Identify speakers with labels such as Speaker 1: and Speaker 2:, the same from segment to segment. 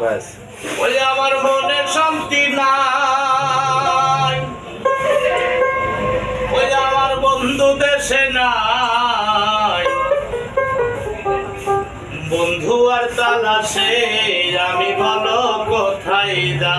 Speaker 1: ব্যাস।
Speaker 2: ওই আমার মনে শান্তি নাই। ওই আমার বন্ধু দেশে নাই। বন্ধু আর তালাশে, আমি ভালো কোথায় যা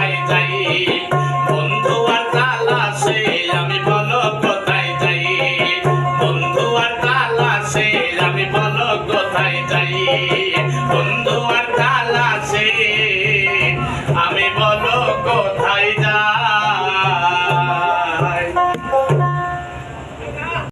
Speaker 2: কোথায় যাই? বন্ধু আর তালাশে আমি বলো কোথায় যাই? বন্ধু